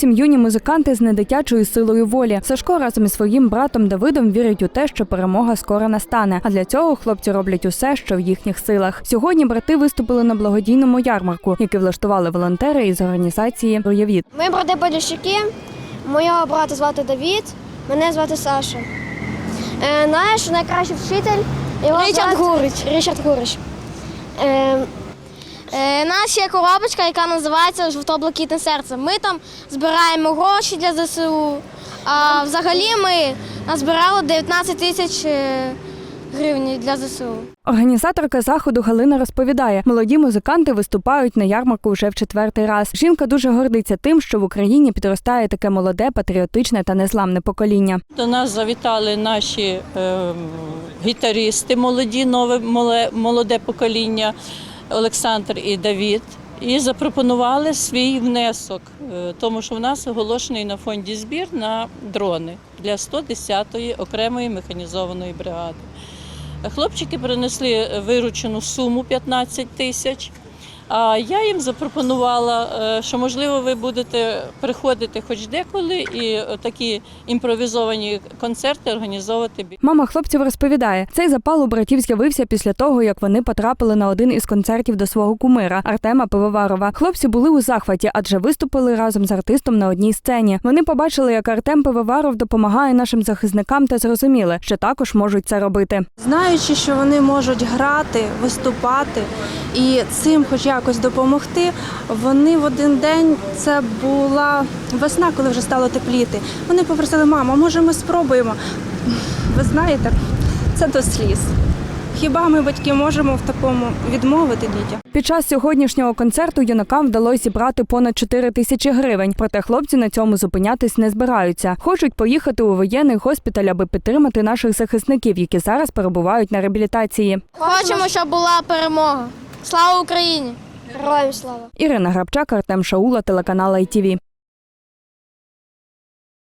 зовсім юні музиканти з недитячою силою волі. Сашко разом із своїм братом Давидом вірить у те, що перемога скоро настане. А для цього хлопці роблять усе, що в їхніх силах. Сьогодні брати виступили на благодійному ярмарку, який влаштували волонтери із організації Проявіт. Ми брати Поліщуки, моєго брата звати Давід, мене звати Саша. Е, наш найкращий вчитель його Річард звати- Гурич. Річард Гурич. Е, Е, нас є коробочка, яка називається Жовто-блакитне серце. Ми там збираємо гроші для ЗСУ. А взагалі ми назбирали 19 тисяч е, гривень для ЗСУ. Організаторка заходу Галина розповідає, молоді музиканти виступають на ярмарку вже в четвертий раз. Жінка дуже гордиться тим, що в Україні підростає таке молоде, патріотичне та незламне покоління. До нас завітали наші е, гітаристи, молоді, нове моле- молоде покоління Олександр і Давід. І запропонували свій внесок, е, тому що в нас оголошений на фонді збір на дрони для 110-ї окремої механізованої бригади. Хлопчики принесли виручену суму 15 тисяч. А я їм запропонувала, е, що можливо ви будете приходити хоч деколи і такі імпровізовані концерти організовувати. Мама хлопців розповідає, цей запал у братів з'явився після того, як вони потрапили на один із концертів до свого кумира Артема Пивоварова. Хлопці були у захваті, адже виступили разом з артистом на одній сцені. Вони побачили, як Артем Пивоваров допомагає нашим захисникам та зрозуміли, що також можуть це робити. Знаючи, що вони можуть грати, виступати і цим хоч якось допомогти, вони в один день це була весна, коли вже стало тепліти. Вони попросили, мама, може ми спробуємо. Ви знаєте, це до сліз. Хіба ми, батьки, можемо в такому відмовити дітям? Під час сьогоднішнього концерту юнакам вдалося зібрати понад 4 тисячі гривень. Проте хлопці на цьому зупинятись не збираються. Хочуть поїхати у воєнний госпіталь, аби підтримати наших захисників, які зараз перебувають на реабілітації. Хочемо, щоб була перемога. Слава Україні! Героям слава! Ірина Грабчак, Артем Шаула, телеканал ITV.